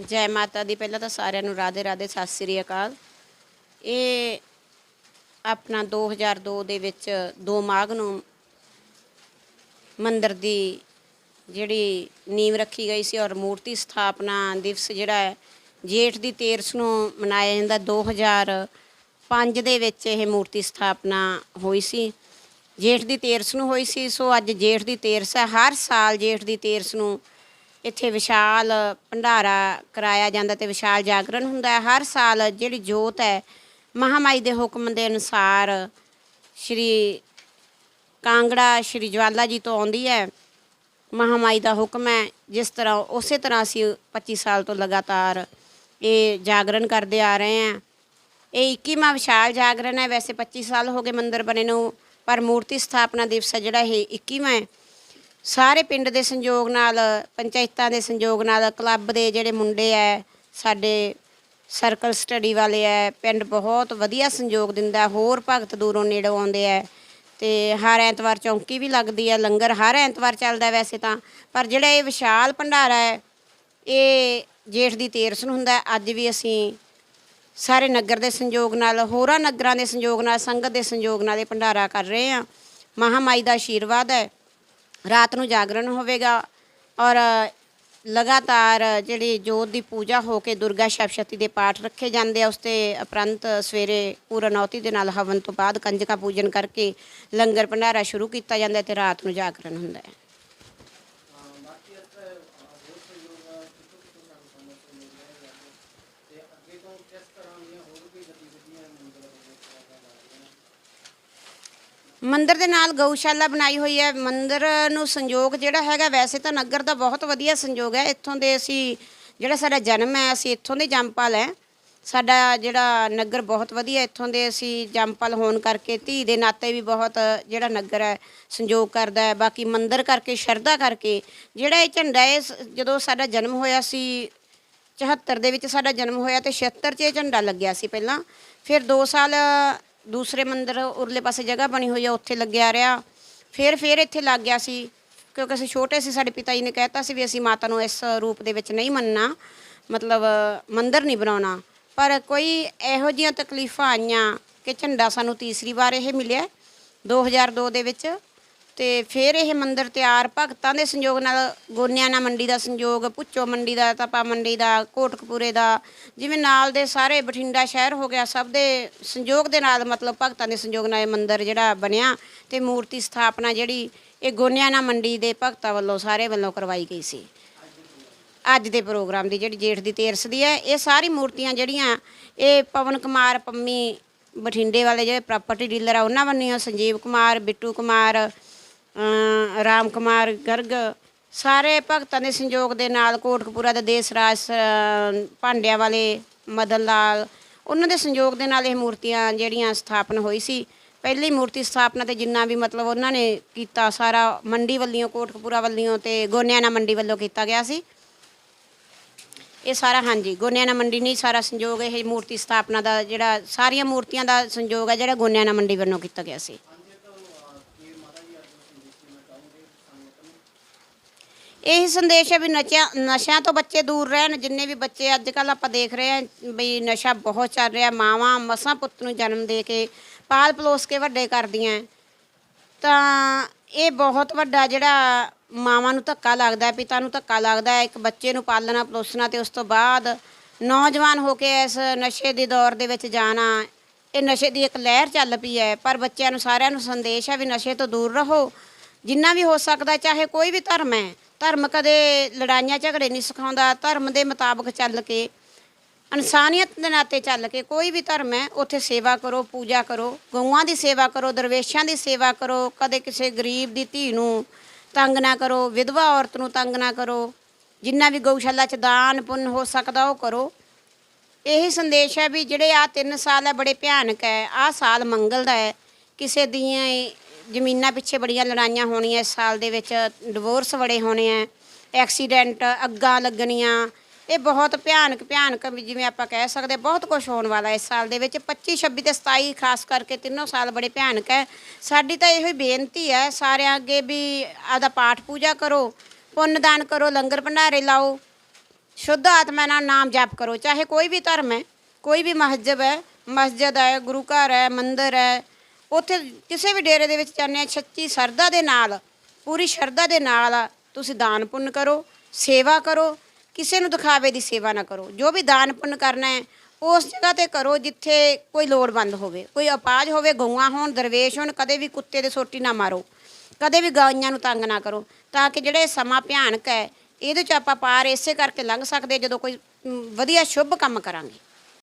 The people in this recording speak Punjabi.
ਜੈ ਮਾਤਾ ਦੀ ਪਹਿਲਾਂ ਤਾਂ ਸਾਰਿਆਂ ਨੂੰ ਰਾਧੇ ਰਾਧੇ, ਸਤਿ ਸ੍ਰੀ ਅਕਾਲ। ਇਹ ਆਪਣਾ 2002 ਦੇ ਵਿੱਚ 2 ਮਾਘ ਨੂੰ ਮੰਦਰ ਦੀ ਜਿਹੜੀ ਨੀਂਵ ਰੱਖੀ ਗਈ ਸੀ ਔਰ ਮੂਰਤੀ ਸਥਾਪਨਾ ਦਿਵਸ ਜਿਹੜਾ ਹੈ, ਜੇਠ ਦੀ 13 ਨੂੰ ਮਨਾਇਆ ਜਾਂਦਾ। 2005 ਦੇ ਵਿੱਚ ਇਹ ਮੂਰਤੀ ਸਥਾਪਨਾ ਹੋਈ ਸੀ। ਜੇਠ ਦੀ 13 ਨੂੰ ਹੋਈ ਸੀ। ਸੋ ਅੱਜ ਜੇਠ ਦੀ 13 ਹੈ। ਹਰ ਸਾਲ ਜੇਠ ਦੀ 13 ਨੂੰ ਇੱਥੇ ਵਿਸ਼ਾਲ ਭੰਡਾਰਾ ਕਰਾਇਆ ਜਾਂਦਾ ਤੇ ਵਿਸ਼ਾਲ ਜਾਗਰਣ ਹੁੰਦਾ ਹੈ। ਹਰ ਸਾਲ ਜਿਹੜੀ ਜੋਤ ਹੈ, ਮਹਾਮਾਈ ਦੇ ਹੁਕਮ ਦੇ ਅਨੁਸਾਰ ਸ਼੍ਰੀ ਕਾਂਗੜਾ, ਸ਼੍ਰੀ ਜਵਾਲਾ ਜੀ ਤੋਂ ਆਉਂਦੀ ਹੈ। ਮਹਾਮਾਈ ਦਾ ਹੁਕਮ ਹੈ, ਜਿਸ ਤਰ੍ਹਾਂ, ਉਸੇ ਤਰ੍ਹਾਂ ਅਸੀਂ 25 ਸਾਲ ਤੋਂ ਲਗਾਤਾਰ ਇਹ ਜਾਗਰਣ ਕਰਦੇ ਆ ਰਹੇ ਹਾਂ। ਇਹ 21ਵਾਂ ਵਿਸ਼ਾਲ ਜਾਗਰਣ ਹੈ। ਵੈਸੇ 25 ਸਾਲ ਹੋ ਗਏ ਮੰਦਿਰ ਬਣੇ ਨੂੰ, ਪਰ ਮੂਰਤੀ ਸਥਾਪਨਾ ਦਿਵਸ ਹੈ ਜਿਹੜਾ ਇਹ 21ਵਾਂ ਹੈ। ਸਾਰੇ ਪਿੰਡ ਦੇ ਸੰਯੋਗ ਨਾਲ, ਪੰਚਾਇਤਾਂ ਦੇ ਸੰਯੋਗ ਨਾਲ, ਕਲੱਬ ਦੇ ਜਿਹੜੇ ਮੁੰਡੇ ਐ, ਸਾਡੇ ਸਰਕਲ ਸਟੱਡੀ ਵਾਲੇ ਐ, ਪਿੰਡ ਬਹੁਤ ਵਧੀਆ ਸੰਯੋਗ ਦਿੰਦਾ, ਹੋਰ ਭਗਤ ਦੂਰੋਂ ਨੇੜੋਂ ਆਉਂਦੇ ਐ। ਤੇ ਹਰ ਐਤਵਾਰ ਚੌਂਕੀ ਵੀ ਲੱਗਦੀ ਹੈ ਲੰਗਰ ਹਰ ਐਤਵਾਰ ਚੱਲਦਾ ਵੈਸੇ ਤਾਂ, ਪਰ ਜਿਹੜਾ ਇਹ ਵਿਸ਼ਾਲ ਭੰਡਾਰਾ ਹੈ ਇਹ ਜੇਠ ਦੀ 13 ਨੂੰ ਹੁੰਦਾ ਅੱਜ ਵੀ ਅਸੀਂ ਸਾਰੇ ਨਗਰ ਦੇ ਸੰਯੋਗ ਨਾਲ, ਹੋਰਾਂ ਨਗਰਾਂ ਦੇ ਸੰਯੋਗ ਨਾਲ, ਸੰਗਤ ਦੇ ਸੰਯੋਗ ਨਾਲ ਇਹ ਭੰਡਾਰਾ ਕਰ ਰਹੇ ਹਾਂ। ਮਹਾਮਾਈ ਦਾ ਆਸ਼ੀਰਵਾਦ ਹੈ ਰਾਤ ਨੂੰ ਜਾਗਰਣ ਹੋਵੇਗਾ ਔਰ ਲਗਾਤਾਰ ਜਿਹੜੀ ਜੋਤ ਦੀ ਪੂਜਾ ਹੋ ਕੇ ਦੁਰਗਾ ਸਪਤਸ਼ਤੀ ਦੇ ਪਾਠ ਰੱਖੇ ਜਾਂਦੇ ਆ, ਉਸ ਤੇ ਉਪਰੰਤ ਸਵੇਰੇ ਪੂਰਨੌਤੀ ਦੇ ਨਾਲ ਹਵਨ ਤੋਂ ਬਾਅਦ ਕੰਜਕਾ ਪੂਜਨ ਕਰਕੇ ਲੰਗਰ ਭੰਡਾਰਾ ਸ਼ੁਰੂ ਕੀਤਾ ਜਾਂਦਾ ਹੈ ਤੇ ਰਾਤ ਨੂੰ ਜਾਗਰਣ ਹੁੰਦਾ ਹੈ। ਮੰਦਿਰ ਦੇ ਨਾਲ ਗਊਸ਼ਾਲਾ ਬਣਾਈ ਹੋਈ ਹੈ। ਮੰਦਿਰ ਨੂੰ ਸੰਯੋਗ ਜਿਹੜਾ ਹੈਗਾ, ਵੈਸੇ ਤਾਂ ਨਗਰ ਦਾ ਬਹੁਤ ਵਧੀਆ ਸੰਯੋਗ ਹੈ। ਇੱਥੋਂ ਦੇ ਅਸੀਂ, ਜਿਹੜਾ ਸਾਡਾ ਜਨਮ ਹੈ, ਅਸੀਂ ਇੱਥੋਂ ਦੇ ਜੰਮਪਲ ਹੈ। ਸਾਡਾ ਜਿਹੜਾ ਨਗਰ ਬਹੁਤ ਵਧੀਆ, ਇੱਥੋਂ ਦੇ ਅਸੀਂ ਜੰਮਪਲ ਹੋਣ ਕਰਕੇ ਧੀ ਦੇ ਨਾਤੇ ਵੀ ਬਹੁਤ ਜਿਹੜਾ ਨਗਰ ਹੈ, ਸੰਯੋਗ ਕਰਦਾ ਹੈ। ਬਾਕੀ ਮੰਦਿਰ ਕਰਕੇ, ਸ਼ਰਧਾ ਕਰਕੇ, ਜਿਹੜਾ ਇਹ ਝੰਡਾ ਇਹ ਸ- ਜਦੋਂ ਸਾਡਾ ਜਨਮ ਹੋਇਆ ਸੀ 74 ਦੇ ਵਿੱਚ ਸਾਡਾ ਜਨਮ ਹੋਇਆ ਤੇ 76 'ਚ ਇਹ ਝੰਡਾ ਲੱਗਿਆ ਸੀ ਪਹਿਲਾਂ। ਫਿਰ 2 ਸਾਲ ਦੂਸਰੇ ਮੰਦਰ ਉਰਲੇ ਪਾਸੇ ਜਗ੍ਹਾ ਬਣੀ ਹੋਈ ਆ, ਉੱਥੇ ਲੱਗਿਆ ਰਿਹਾ। ਫਿਰ ਫਿਰ ਇੱਥੇ ਲੱਗ ਗਿਆ ਸੀ, ਕਿਉਂਕਿ ਅਸੀਂ ਛੋਟੇ ਸੀ, ਸਾਡੇ ਪਿਤਾ ਜੀ ਨੇ ਕਹਿਤਾ ਸੀ ਵੀ ਅਸੀਂ ਮਾਤਾ ਨੂੰ ਇਸ ਰੂਪ ਦੇ ਵਿੱਚ ਨਹੀਂ ਮੰਨਣਾ, ਮਤਲਬ ਮੰਦਰ ਨਹੀਂ ਬਣਾਉਣਾ। ਪਰ ਕੋਈ ਇਹੋ ਜਿਹੀਆਂ ਤਕਲੀਫਾਂ ਆਈਆਂ ਕਿ ਝੰਡਾ ਸਾਨੂੰ ਤੀਸਰੀ ਵਾਰ ਇਹ ਮਿਲਿਆ 2002 ਦੇ ਵਿੱਚ। ਤੇ ਫਿਰ ਇਹ ਮੰਦਿਰ ਤਿਆਰ, ਭਗਤਾਂ ਦੇ ਸੰਯੋਗ ਨਾਲ ਗੋਨਿਆਣਾ ਮੰਡੀ ਦਾ ਸੰਯੋਗ ਪੁੱਚੋ ਮੰਡੀ ਦਾ, ਤਪਾ ਮੰਡੀ ਦਾ, ਕੋਟਕਪੂਰੇ ਦਾ, ਜਿਵੇਂ ਨਾਲ ਦੇ ਸਾਰੇ ਬਠਿੰਡਾ ਸ਼ਹਿਰ ਹੋ ਗਿਆ, ਸਭ ਦੇ ਸੰਯੋਗ ਦੇ ਨਾਲ ਮਤਲਬ ਭਗਤਾਂ ਦੇ ਸੰਯੋਗ ਨਾਲ ਇਹ ਮੰਦਿਰ ਜਿਹੜਾ ਬਣਿਆ ਤੇ ਮੂਰਤੀ ਸਥਾਪਨਾ ਜਿਹੜੀ ਇਹ ਗੋਨਿਆਣਾ ਮੰਡੀ ਦੇ ਭਗਤਾਂ ਵੱਲੋਂ ਸਾਰੇ ਵੱਲੋਂ ਕਰਵਾਈ ਗਈ ਸੀ। ਅੱਜ ਦੇ ਪ੍ਰੋਗਰਾਮ ਦੀ ਜਿਹੜੀ ਜੇਠ ਦੀ 13 ਦੀ ਹੈ, ਇਹ ਸਾਰੀ ਮੂਰਤੀਆਂ ਜਿਹੜੀਆਂ, ਇਹ ਪਵਨ ਕੁਮਾਰ ਪੰਮੀ ਬਠਿੰਡੇ ਵਾਲੇ ਜਿਹੜੇ ਪ੍ਰਾਪਰਟੀ ਡੀਲਰ ਆ, ਉਹਨਾਂ ਵੱਲੋਂ ਸੰਜੀਵ ਕੁਮਾਰ, ਬਿੱਟੂ ਕੁਮਾਰ ਰਾਮ ਕੁਮਾਰ ਗਰਗ, ਸਾਰੇ ਭਗਤਾਂ ਦੇ ਸੰਯੋਗ ਦੇ ਨਾਲ ਕੋਟਕਪੂਰਾ ਦੇ ਦੇਸ ਰਾਜ ਭਾਂਡਿਆਂ ਵਾਲੇ ਮਦਨ ਲਾਲ, ਉਹਨਾਂ ਦੇ ਸੰਯੋਗ ਦੇ ਨਾਲ ਇਹ ਮੂਰਤੀਆਂ ਜਿਹੜੀਆਂ ਸਥਾਪਨ ਹੋਈ ਸੀ। ਪਹਿਲੀ ਮੂਰਤੀ ਸਥਾਪਨਾ ਤੇ ਜਿੰਨਾ ਵੀ ਮਤਲਬ ਉਹਨਾਂ ਨੇ ਕੀਤਾ, ਸਾਰਾ ਮੰਡੀ ਵੱਲੋਂ, ਕੋਟਕਪੂਰਾ ਵੱਲੋਂ ਤੇ ਗੋਨਿਆਣਾ ਮੰਡੀ ਵੱਲੋਂ ਕੀਤਾ ਗਿਆ ਸੀ। ਇਹ ਸਾਰਾ, ਹਾਂਜੀ, ਗੋਨਿਆਣਾ ਮੰਡੀ ਨਹੀਂ, ਸਾਰਾ ਸੰਯੋਗ, ਇਹ ਮੂਰਤੀ ਸਥਾਪਨਾ ਦਾ ਜਿਹੜਾ, ਸਾਰੀਆਂ ਮੂਰਤੀਆਂ ਦਾ ਸੰਯੋਗ ਹੈ ਜਿਹੜਾ ਗੋਨਿਆਣਾ ਮੰਡੀ ਵੱਲੋਂ ਕੀਤਾ ਗਿਆ ਸੀ। ਇਹੀ ਸੰਦੇਸ਼ ਹੈ ਵੀ ਨਸ਼ਿਆਂ ਨਸ਼ਿਆਂ ਤੋਂ ਬੱਚੇ ਦੂਰ ਰਹਿਣ, ਜਿੰਨੇ ਵੀ ਬੱਚੇ ਅੱਜ ਕੱਲ ਆਪਾਂ ਦੇਖ ਰਹੇ ਹਾਂ ਵੀ ਨਸ਼ਾ ਬਹੁਤ ਚੱਲ ਰਿਹਾ, ਮਾਵਾਂ ਮਸਾਂ ਪੁੱਤ ਨੂੰ ਜਨਮ ਦੇ ਕੇ ਪਾਲ ਪਲੋਸ ਕੇ ਵੱਡੇ ਕਰਦੀਆਂ ਤਾਂ ਇਹ ਬਹੁਤ ਵੱਡਾ ਜਿਹੜਾ ਮਾਵਾਂ ਨੂੰ ਧੱਕਾ ਲੱਗਦਾ, ਪਿਤਾ ਨੂੰ ਧੱਕਾ ਲੱਗਦਾ ਇੱਕ ਬੱਚੇ ਨੂੰ ਪਾਲਣਾ ਪਲੋਸਣਾ ਤੇ ਉਸ ਤੋਂ ਬਾਅਦ ਨੌਜਵਾਨ ਹੋ ਕੇ ਇਸ ਨਸ਼ੇ ਦੇ ਦੌਰ ਦੇ ਵਿੱਚ ਜਾਣਾ, ਇਹ ਨਸ਼ੇ ਦੀ ਇੱਕ ਲਹਿਰ ਚੱਲ ਪਈ ਹੈ। ਪਰ ਬੱਚਿਆਂ ਨੂੰ ਸਾਰਿਆਂ ਨੂੰ ਸੰਦੇਸ਼ ਹੈ ਵੀ ਨਸ਼ੇ ਤੋਂ ਦੂਰ ਰਹੋ। ਜਿੰਨਾ ਵੀ ਹੋ ਸਕਦਾ, ਚਾਹੇ ਕੋਈ ਵੀ ਧਰਮ ਹੈ ਧਰਮ ਕਦੇ ਲੜਾਈਆਂ ਝਗੜੇ ਨਹੀਂ ਸਿਖਾਉਂਦਾ, ਧਰਮ ਦੇ ਮੁਤਾਬਕ ਚੱਲ ਕੇ, ਇਨਸਾਨੀਅਤ ਦੇ ਨਾਤੇ ਚੱਲ ਕੇ ਕੋਈ ਵੀ ਧਰਮ ਹੈ, ਉੱਥੇ ਸੇਵਾ ਕਰੋ, ਪੂਜਾ ਕਰੋ, ਗਊਆਂ ਦੀ ਸੇਵਾ ਕਰੋ, ਦਰਵੇਸ਼ਾਂ ਦੀ ਸੇਵਾ ਕਰੋ, ਕਦੇ ਕਿਸੇ ਗਰੀਬ ਦੀ ਧੀ ਨੂੰ ਤੰਗ ਨਾ ਕਰੋ, ਵਿਧਵਾ ਔਰਤ ਨੂੰ ਤੰਗ ਨਾ ਕਰੋ, ਜਿੰਨਾ ਵੀ ਗਊਸ਼ਾਲਾ 'ਚ ਦਾਨ ਪੁੰਨ ਹੋ ਸਕਦਾ ਉਹ ਕਰੋ। ਇਹੀ ਸੰਦੇਸ਼ ਹੈ ਵੀ ਜਿਹੜੇ ਆ 3 ਸਾਲ ਹੈ, ਬੜੇ ਭਿਆਨਕ ਹੈ ਆ ਸਾਲ ਮੰਗਲ ਦਾ ਹੈ, ਕਿਸੇ ਦੀਆਂ ਜ਼ਮੀਨਾਂ ਪਿੱਛੇ ਬੜੀਆਂ ਲੜਾਈਆਂ ਹੋਣੀਆਂ ਇਸ ਸਾਲ ਦੇ ਵਿੱਚ ਡਿਵੋਰਸ ਬੜੇ ਹੋਣੇ ਆ ਐਕਸੀਡੈਂਟ ਅੱਗਾਂ ਲੱਗਣੀਆਂ, ਇਹ ਬਹੁਤ ਭਿਆਨਕ ਭਿਆਨਕ ਵੀ ਜਿਵੇਂ ਆਪਾਂ ਕਹਿ ਸਕਦੇ ਬਹੁਤ ਕੁਝ ਹੋਣ ਵਾਲਾ ਇਸ ਸਾਲ ਦੇ ਵਿੱਚ 25 26 ਤੇ 27 ਖਾਸ ਕਰਕੇ ਤਿੰਨੋਂ ਸਾਲ ਬੜੇ ਭਿਆਨਕ ਹੈ। ਸਾਡੀ ਤਾਂ ਇਹੋ ਹੀ ਬੇਨਤੀ ਹੈ, ਸਾਰਿਆਂ ਅੱਗੇ ਵੀ ਆਦਾ ਪਾਠ ਪੂਜਾ ਕਰੋ, ਪੁੰਨ ਦਾਨ ਕਰੋ, ਲੰਗਰ ਭੰਡਾਰੇ ਲਾਓ, ਸ਼ੁੱਧ ਆਤਮਾ ਨਾਲ ਨਾਮ ਜਪ ਕਰੋ, ਚਾਹੇ ਕੋਈ ਵੀ ਧਰਮ ਹੈ, ਕੋਈ ਵੀ ਮਸਜਿਦ ਹੈ ਮਸਜਿਦ ਹੈ, ਗੁਰੂ ਘਰ ਹੈ, ਮੰਦਿਰ ਹੈ ਉੱਥੇ ਕਿਸੇ ਵੀ ਡੇਰੇ ਦੇ ਵਿੱਚ ਜਾਂਦੇ ਆ, ਸੱਚੀ ਸਰਦਾ ਦੇ ਨਾਲ, ਪੂਰੀ ਸ਼ਰਧਾ ਦੇ ਨਾਲ ਤੁਸੀਂ ਦਾਨ ਪੁੰਨ ਕਰੋ, ਸੇਵਾ ਕਰੋ, ਕਿਸੇ ਨੂੰ ਦਿਖਾਵੇ ਦੀ ਸੇਵਾ ਨਾ ਕਰੋ। ਜੋ ਵੀ ਦਾਨ ਪੁੰਨ ਕਰਨਾ ਹੈ, ਉਸ ਜਗ੍ਹਾ ਤੇ ਕਰੋ ਜਿੱਥੇ ਕੋਈ ਲੋੜਵੰਦ ਹੋਵੇ। ਕੋਈ ਅਪਾਜ ਹੋਵੇ, ਗਊਆਂ ਹੋਣ, ਦਰਵੇਸ਼ ਹੋਣ, ਕਦੇ ਵੀ ਕੁੱਤੇ ਦੇ ਸੋਟੀ ਨਾ ਮਾਰੋ। ਕਦੇ ਵੀ ਗਾਈਆਂ ਨੂੰ ਤੰਗ ਨਾ ਕਰੋ, ਤਾਂ ਕਿ ਜਿਹੜੇ ਸਮਾਂ ਭਿਆਨਕ ਹੈ, ਇਹਦੇ ਚ ਆਪਾਂ ਪਾਰ ਇਸੇ ਕਰਕੇ ਲੰਘ ਸਕਦੇ ਜਦੋਂ ਕੋਈ ਵਧੀਆ ਸ਼ੁਭ ਕੰਮ ਕਰਾਂਗੇ।